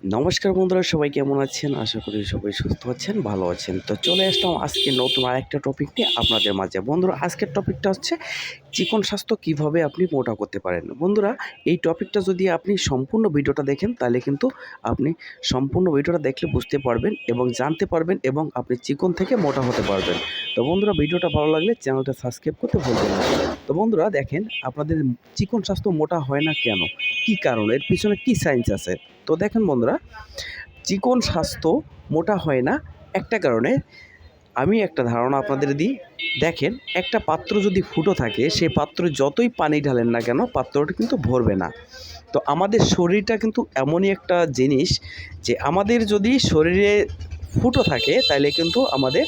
নমস্কার বন্ধুরা, সবাই কেমন আছেন? আশা করি সবাই সুস্থ আছেন, ভালো আছেন। তো চলে আসলাম আজকে নতুন আরেকটা টপিক নিয়ে আপনাদের মাঝে। বন্ধুরা, আজকের টপিকটা হচ্ছে চিকন স্বাস্থ্য কীভাবে আপনি মোটা করতে পারেন? বন্ধুরা, এই টপিকটা যদি আপনি সম্পূর্ণ ভিডিওটা দেখেন, তাহলে কিন্তু আপনি সম্পূর্ণ ভিডিওটা দেখলে বুঝতে পারবেন এবং জানতে পারবেন এবং আপনি চিকন থেকে মোটা হতে পারবেন। তো বন্ধুরা, ভিডিওটা ভালো লাগলে চ্যানেলটা সাবস্ক্রাইব করতে ভুলবেন না। তো বন্ধুরা, দেখেন আপনাদের চিকন স্বাস্থ্য মোটা হয় না কেন? কি কারণে? এর পিছনে কি সায়েন্স আছে? তো দেখেন বন্ধুরা, চিকন স্বাস্থ্য মোটা হয় না একটা কারণে আমি একটা ধারণা আপনাদের দিই। দেখেন, একটা পাত্র যদি ফুটো থাকে সেই পাত্রে যতই পানি ঢালেন না কেন, পাত্রটা কিন্তু ভরবে না। তো আমাদের শরীরটা কিন্তু এমনই একটা জিনিস যে, আমাদের যদি শরীরে ফুটো থাকে তাহলে কিন্তু আমাদের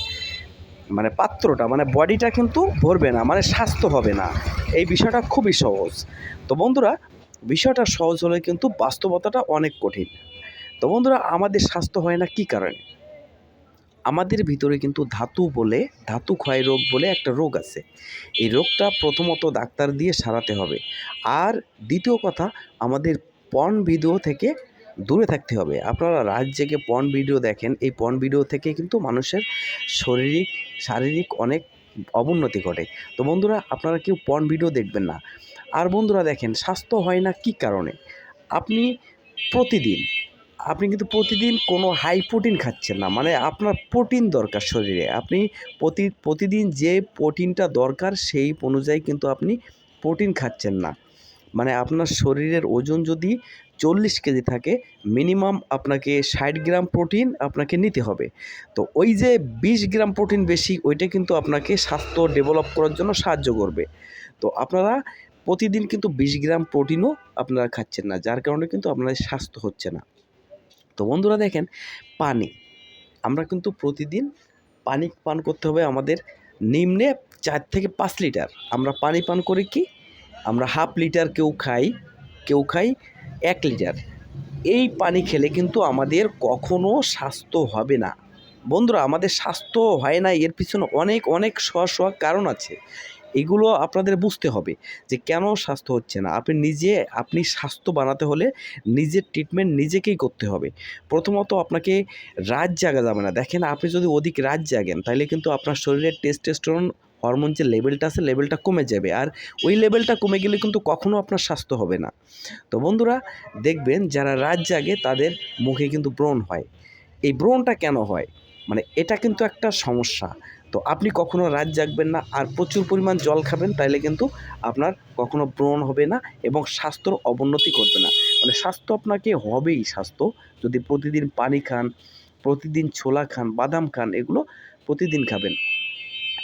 মানে পাত্রটা মানে বডিটা কিন্তু ভরবে না মানে স্বাস্থ্য হবে না। এই বিষয়টা খুবই সহজ। তো বন্ধুরা, বিষয়টা সহজ হলে কিন্তু বাস্তবতাটা অনেক কঠিন। তো বন্ধুরা, আমাদের স্বাস্থ্য হয় না কী কারণে? আমাদের ভিতরে কিন্তু ধাতু বলে, ধাতু ক্ষয় রোগ বলে একটা রোগ আছে। এই রোগটা প্রথমত ডাক্তার দিয়ে সারাতে হবে। আর দ্বিতীয় কথা, আমাদের পর্ন ভিডিও থেকে দূরে থাকতে হবে। আপনারা রাত জেগে পর্ন ভিডিও দেখেন, এই পর্ন ভিডিও থেকে কিন্তু মানুষের শারীরিক শারীরিক অনেক অবনতি ঘটে। তো বন্ধুরা, আপনারা কেউ পর্ন ভিডিও দেখবেন না। আর বন্ধুরা দেখেন, স্বাস্থ্য হয় না কী কারণে? আপনি প্রতিদিন আপনি কিন্তু প্রতিদিন কোনো হাই প্রোটিন খাচ্ছেন না। মানে আপনার প্রোটিন দরকার শরীরে। আপনি প্রতি, প্রতিদিন যে প্রোটিনটা দরকার, সেই অনুযায়ী কিন্তু আপনি প্রোটিন খাচ্ছেন না। মানে আপনার শরীরের ওজন যদি চল্লিশ কেজি থাকে মিনিমাম আপনাকে ষাট গ্রাম প্রোটিন আপনাকে নিতে হবে। তো ওই যে বিশ গ্রাম প্রোটিন বেশি, ওইটা কিন্তু আপনাকে স্বাস্থ্য ডেভেলপ করার জন্য সাহায্য করবে। তো আপনারা প্রতিদিন কিন্তু বিশ গ্রাম প্রোটিনও আপনারা খাচ্ছেন না, যার কারণে কিন্তু আপনাদের স্বাস্থ্য হচ্ছে না। তো বন্ধুরা দেখেন, পানি। আমরা কিন্তু প্রতিদিন পানি পান করতে হবে আমাদের নিম্নে চার থেকে পাঁচ লিটার। আমরা পানি পান করি কি? আমরা হাফ লিটার কেউ খাই কেউ খাই এক লিটার। এই পানি খেলে কিন্তু আমাদের কখনো স্বাস্থ্য হবে না। বন্ধুরা, আমাদের স্বাস্থ্য হয় না, এর পিছনে অনেক অনেক শোয়া কারণ আছে। এগুলো আপনাদের বুঝতে হবে যে কেন স্বাস্থ্য হচ্ছে না। আপনি নিজে, আপনি স্বাস্থ্য বানাতে হলে নিজের ট্রিটমেন্ট নিজেকেই করতে হবে। প্রথমত আপনাকে রাত জাগা যাবে না। দেখেন, আপনি যদি অধিক রাত জাগেন তাহলে কিন্তু আপনার শরীরের টেস্টোস্টেরন হরমোন যে লেভেলটা আছে লেভেলটা কমে যাবে। আর ওই লেভেলটা কমে গেলে কিন্তু কখনও আপনার স্বাস্থ্য হবে না। তো বন্ধুরা, দেখবেন যারা রাত জাগে, তাদের মুখে কিন্তু ব্রণ হয়। এই ব্রণটা কেন হয়? মানে এটা কিন্তু একটা সমস্যা। তো আপনি কখনো রাত জাগবেন না আর প্রচুর পরিমাণ জল খাবেন, তাইলে কিন্তু আপনার কখনো ব্রণ হবে না এবং স্বাস্থ্যর অবনতি করবে না। মানে স্বাস্থ্য আপনাকে হবেই স্বাস্থ্য। যদি প্রতিদিন পানি খান, প্রতিদিন ছোলা খান, বাদাম খান, এগুলো প্রতিদিন খাবেন।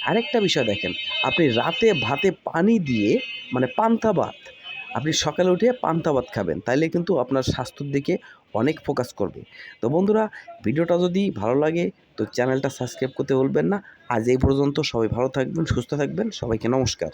আরেকটা বিষয় দেখেন, আপনি রাতে ভাতে পানি দিয়ে মানে পান্তা ভাত আপনি সকালে উঠে পান্তা ভাত খাবেন, তাইলে কিন্তু আপনার স্বাস্থ্যর দিকে অনেক ফোকাস করবে। তো বন্ধুরা, ভিডিওটা যদি ভালো লাগে, তো চ্যানেলটা সাবস্ক্রাইব করতে ভুলবেন না। আজ এই পর্যন্ত সবাই ভালো থাকবেন, সুস্থ থাকবেন, সবাইকে নমস্কার।